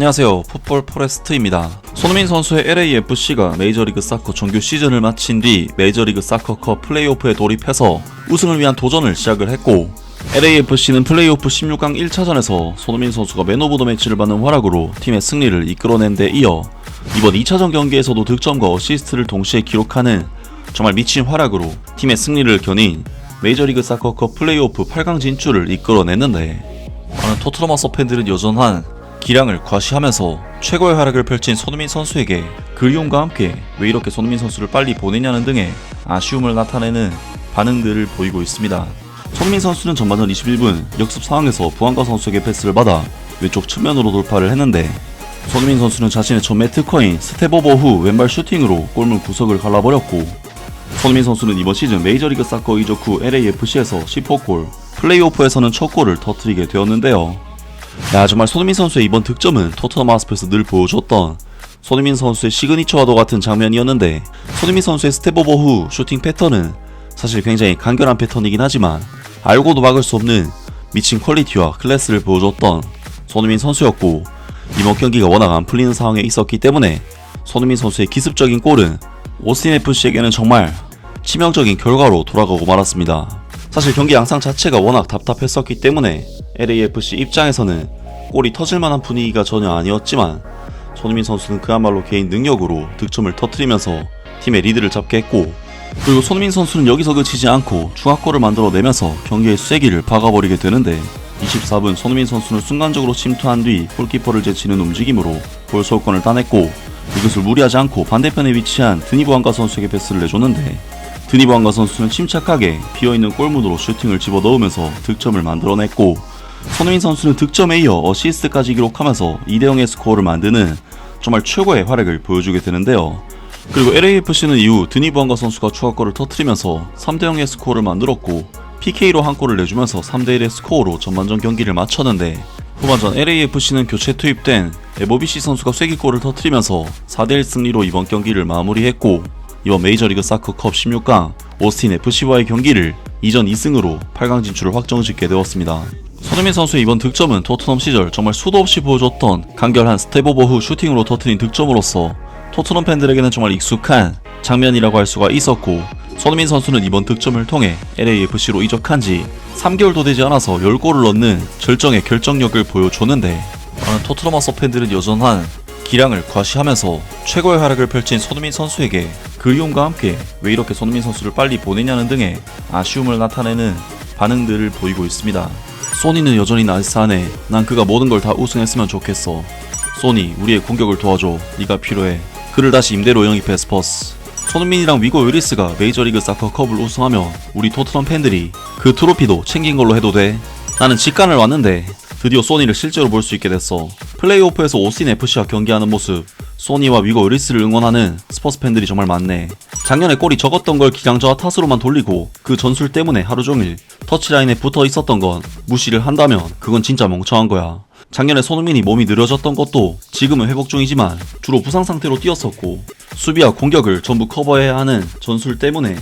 안녕하세요. 풋볼 포레스트입니다. 손흥민 선수의 LAFC가 메이저리그 사커 정규 시즌을 마친 뒤 메이저리그 사커컵 플레이오프에 돌입해서 우승을 위한 도전을 시작을 했고 LAFC는 플레이오프 16강 1차전에서 손흥민 선수가 맨 오브 더 매치를 받는 활약으로 팀의 승리를 이끌어낸 데 이어 이번 2차전 경기에서도 득점과 어시스트를 동시에 기록하는 정말 미친 활약으로 팀의 승리를 겨닌 메이저리그 사커컵 플레이오프 8강 진출을 이끌어냈는데 많은 토트넘 하서 팬들은 여전한 기량을 과시하면서 최고의 활약을 펼친 손흥민 선수에게 그리움과 함께 왜 이렇게 손흥민 선수를 빨리 보내냐는 등의 아쉬움을 나타내는 반응들을 보이고 있습니다. 손흥민 선수는 전반전 21분 역습 상황에서 부안가 선수에게 패스를 받아 왼쪽 측면으로 돌파를 했는데 손흥민 선수는 자신의 전매 특허인 스텝 오버 후 왼발 슈팅으로 골문 구석을 갈라버렸고 손흥민 선수는 이번 시즌 메이저리그 사커 이적 후 LAFC에서 10호 골, 플레이오프에서는 첫 골을 터뜨리게 되었는데요. 야 정말 손흥민 선수의 이번 득점은 토트넘 하스퍼에서 늘 보여줬던 손흥민 선수의 시그니처와도 같은 장면이었는데 손흥민 선수의 스텝 오버 후 슈팅 패턴은 사실 굉장히 간결한 패턴이긴 하지만 알고도 막을 수 없는 미친 퀄리티와 클래스를 보여줬던 손흥민 선수였고 이번 경기가 워낙 안 풀리는 상황에 있었기 때문에 손흥민 선수의 기습적인 골은 오스틴 FC에게는 정말 치명적인 결과로 돌아가고 말았습니다. 사실 경기 양상 자체가 워낙 답답했었기 때문에 LAFC 입장에서는 골이 터질 만한 분위기가 전혀 아니었지만 손흥민 선수는 그야말로 개인 능력으로 득점을 터뜨리면서 팀의 리드를 잡게 했고 그리고 손흥민 선수는 여기서 그치지 않고 추가골을 만들어내면서 경기의 쐐기를 박아버리게 되는데 24분 손흥민 선수는 순간적으로 침투한 뒤 골키퍼를 제치는 움직임으로 골 소유권을 따냈고 이것을 무리하지 않고 반대편에 위치한 드니보안가 선수에게 패스를 내줬는데 드니보안가 선수는 침착하게 비어있는 골문으로 슈팅을 집어넣으면서 득점을 만들어냈고 손흥민 선수는 득점에 이어 어시스트까지 기록하면서 2대0의 스코어를 만드는 정말 최고의 활약을 보여주게 되는데요. 그리고 LAFC는 이후 드니부안가 선수가 추가골을 터트리면서 3대0의 스코어를 만들었고 PK로 한 골을 내주면서 3대1의 스코어로 전반전 경기를 마쳤는데 후반전 LAFC는 교체 투입된 에버비시 선수가 쐐기골을 터트리면서 4대1 승리로 이번 경기를 마무리했고 이번 메이저리그 사커컵 16강 오스틴 FC와의 경기를 2전 2승으로 8강 진출을 확정짓게 되었습니다. 손흥민 선수의 이번 득점은 토트넘 시절 정말 수도 없이 보여줬던 간결한 스텝 오버 후 슈팅으로 터트린 득점으로서 토트넘 팬들에게는 정말 익숙한 장면이라고 할 수가 있었고 손흥민 선수는 이번 득점을 통해 LAFC로 이적한 지 3개월도 되지 않아서 10골을 넣는 절정의 결정력을 보여줬는데 많은 토트넘 하서 팬들은 여전한 기량을 과시하면서 최고의 활약을 펼친 손흥민 선수에게 그리움과 함께 왜 이렇게 손흥민 선수를 빨리 보내냐는 등의 아쉬움을 나타내는 반응들을 보이고 있습니다. 소니는 여전히 나이스하네. 난 그가 모든 걸 다 우승했으면 좋겠어. 소니, 우리의 공격을 도와줘. 네가 필요해. 그를 다시 임대로 영입해 스퍼스. 손흥민이랑 위고 웨리스가 메이저리그 사커컵을 우승하면 우리 토트넘 팬들이 그 트로피도 챙긴 걸로 해도 돼. 나는 직관을 왔는데 드디어 소니를 실제로 볼 수 있게 됐어. 플레이오프에서 오스틴 FC와 경기하는 모습, 소니와 위고 웨리스를 응원하는 스퍼스 팬들이 정말 많네. 작년에 골이 적었던 걸 기량저하 탓으로만 돌리고 그 전술 때문에 하루 종일 터치라인에 붙어 있었던 건 무시를 한다면 그건 진짜 멍청한 거야. 작년에 손흥민이 몸이 느려졌던 것도 지금은 회복 중이지만 주로 부상 상태로 뛰었었고 수비와 공격을 전부 커버해야 하는 전술 때문에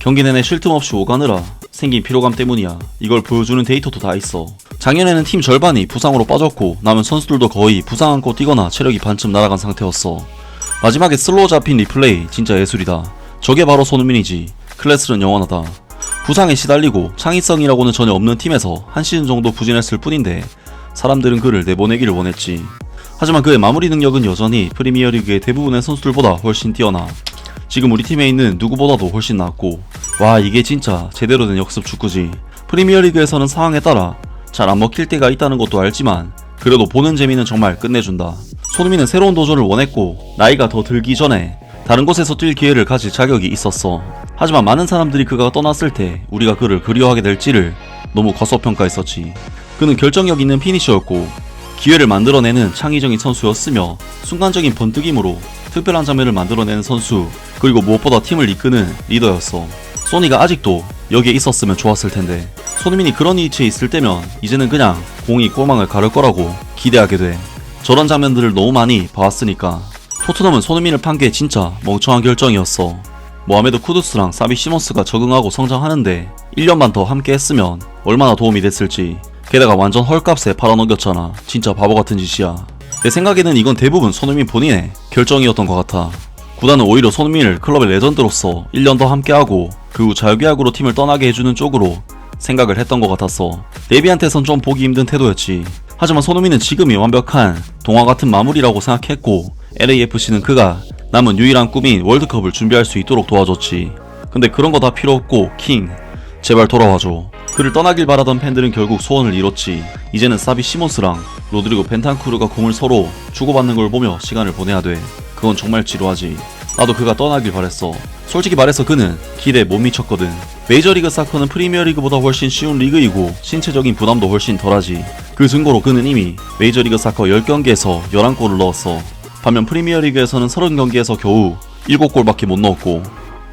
경기 내내 쉴 틈 없이 오가느라 생긴 피로감 때문이야. 이걸 보여주는 데이터도 다 있어. 작년에는 팀 절반이 부상으로 빠졌고 남은 선수들도 거의 부상 안고 뛰거나 체력이 반쯤 날아간 상태였어. 마지막에 슬로우 잡힌 리플레이 진짜 예술이다. 저게 바로 손흥민이지. 클래스는 영원하다. 부상에 시달리고 창의성이라고는 전혀 없는 팀에서 한 시즌 정도 부진했을 뿐인데 사람들은 그를 내보내기를 원했지. 하지만 그의 마무리 능력은 여전히 프리미어리그의 대부분의 선수들보다 훨씬 뛰어나. 지금 우리 팀에 있는 누구보다도 훨씬 낫고 와 이게 진짜 제대로 된 역습 축구지. 프리미어리그에서는 상황에 따라 잘 안 먹힐 때가 있다는 것도 알지만 그래도 보는 재미는 정말 끝내준다. 손흥민은 새로운 도전을 원했고 나이가 더 들기 전에 다른 곳에서 뛸 기회를 가질 자격이 있었어. 하지만 많은 사람들이 그가 떠났을 때 우리가 그를 그리워하게 될지를 너무 과소평가했었지. 그는 결정력 있는 피니셔였고 기회를 만들어내는 창의적인 선수였으며 순간적인 번뜩임으로 특별한 장면을 만들어내는 선수 그리고 무엇보다 팀을 이끄는 리더였어. 소니가 아직도 여기에 있었으면 좋았을 텐데 손흥민이 그런 위치에 있을 때면 이제는 그냥 공이 골망을 가를 거라고 기대하게 돼. 저런 장면들을 너무 많이 봐왔으니까 토트넘은 손흥민을 판 게 진짜 멍청한 결정이었어. 모하메드 쿠두스랑 사비 시몬스가 적응하고 성장하는데 1년만 더 함께 했으면 얼마나 도움이 됐을지. 게다가 완전 헐값에 팔아넘겼잖아. 진짜 바보 같은 짓이야. 내 생각에는 이건 대부분 손흥민 본인의 결정이었던 것 같아. 구단은 오히려 손흥민을 클럽의 레전드로서 1년 더 함께하고 그후 자유계약으로 팀을 떠나게 해주는 쪽으로 생각을 했던 것 같았어. 네비한테선 좀 보기 힘든 태도였지. 하지만 손흥민은 지금이 완벽한 동화 같은 마무리라고 생각했고 LAFC는 그가 남은 유일한 꿈인 월드컵을 준비할 수 있도록 도와줬지. 근데 그런 거 다 필요 없고 킹 제발 돌아와줘. 그를 떠나길 바라던 팬들은 결국 소원을 이뤘지. 이제는 사비 시몬스랑 로드리고 벤탄쿠르가 공을 서로 주고받는 걸 보며 시간을 보내야 돼. 그건 정말 지루하지. 나도 그가 떠나길 바랬어. 솔직히 말해서 그는 길에 못 미쳤거든. 메이저리그 사커는 프리미어리그보다 훨씬 쉬운 리그이고 신체적인 부담도 훨씬 덜하지. 그 증거로 그는 이미 메이저리그 사커 10경기에서 11골을 넣었어. 반면 프리미어리그에서는 30경기에서 겨우 7골밖에 못 넣었고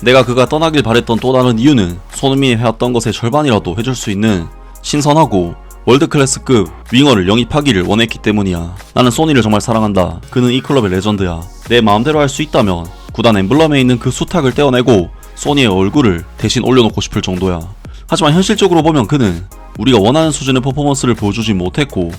내가 그가 떠나길 바랬던 또 다른 이유는 손흥민이 해왔던 것의 절반이라도 해줄 수 있는 신선하고 월드클래스급 윙어를 영입하기를 원했기 때문이야. 나는 소니를 정말 사랑한다. 그는 이 클럽의 레전드야. 내 마음대로 할 수 있다면 구단 엠블럼에 있는 그 수탉을 떼어내고 소니의 얼굴을 대신 올려놓고 싶을 정도야. 하지만 현실적으로 보면 그는 우리가 원하는 수준의 퍼포먼스를 보여주지 못했고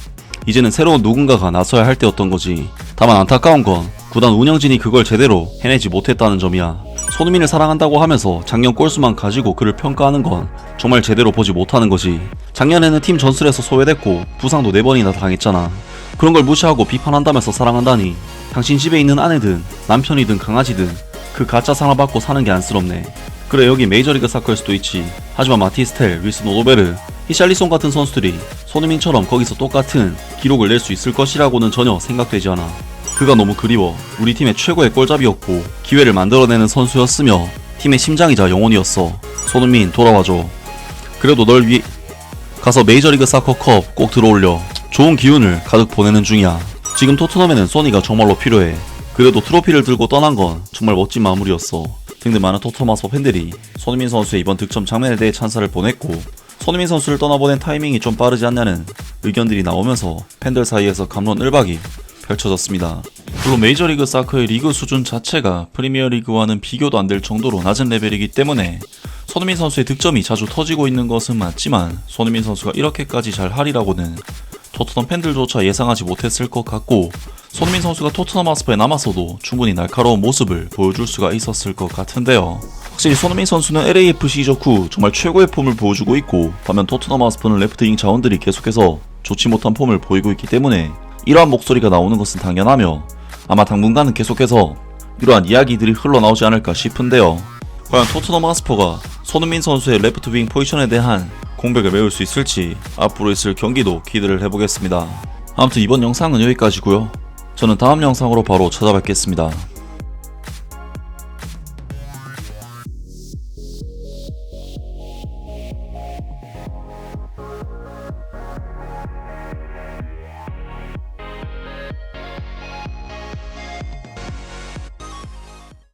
이제는 새로운 누군가가 나서야 할 때였던 거지. 다만 안타까운 건 구단 운영진이 그걸 제대로 해내지 못했다는 점이야. 손흥민을 사랑한다고 하면서 작년 골수만 가지고 그를 평가하는 건 정말 제대로 보지 못하는 거지. 작년에는 팀 전술에서 소외됐고 부상도 4번이나 당했잖아. 그런 걸 무시하고 비판한다면서 사랑한다니. 당신 집에 있는 아내든 남편이든 강아지든 그 가짜 사랑 받고 사는 게 안쓰럽네. 그래 여기 메이저리그 사커일 수도 있지. 하지만 마티스텔, 윌슨 오도베르, 히샬리송 같은 선수들이 손흥민처럼 거기서 똑같은 기록을 낼 수 있을 것이라고는 전혀 생각되지 않아. 그가 너무 그리워. 우리 팀의 최고의 골잡이였고 기회를 만들어내는 선수였으며 팀의 심장이자 영혼이었어. 손흥민 돌아와줘. 그래도 널 위... 가서 메이저리그 사커컵 꼭 들어올려. 좋은 기운을 가득 보내는 중이야. 지금 토트넘에는 소니가 정말로 필요해. 그래도 트로피를 들고 떠난 건 정말 멋진 마무리였어. 등등 많은 토트넘 하스퍼 팬들이 손흥민 선수의 이번 득점 장면에 대해 찬사를 보냈고 손흥민 선수를 떠나보낸 타이밍이 좀 빠르지 않냐는 의견들이 나오면서 팬들 사이에서 감론 을박이 펼쳐졌습니다. 물론 메이저리그 사커의 리그 수준 자체가 프리미어리그와는 비교도 안 될 정도로 낮은 레벨이기 때문에 손흥민 선수의 득점이 자주 터지고 있는 것은 맞지만 손흥민 선수가 이렇게까지 잘 하리라고는 토트넘 팬들조차 예상하지 못했을 것 같고 손흥민 선수가 토트넘 하스퍼에 남았어도 충분히 날카로운 모습을 보여줄 수가 있었을 것 같은데요. 확실히 손흥민 선수는 LAFC 이적 후 정말 최고의 폼을 보여주고 있고 반면 토트넘 하스퍼는 레프트윙 자원들이 계속해서 좋지 못한 폼을 보이고 있기 때문에 이러한 목소리가 나오는 것은 당연하며 아마 당분간은 계속해서 이러한 이야기들이 흘러나오지 않을까 싶은데요. 과연 토트넘 하스퍼가 손흥민 선수의 레프트 윙 포지션에 대한 공백을 메울 수 있을지 앞으로 있을 경기도 기대를 해보겠습니다. 아무튼 이번 영상은 여기까지고요. 저는 다음 영상으로 바로 찾아뵙겠습니다.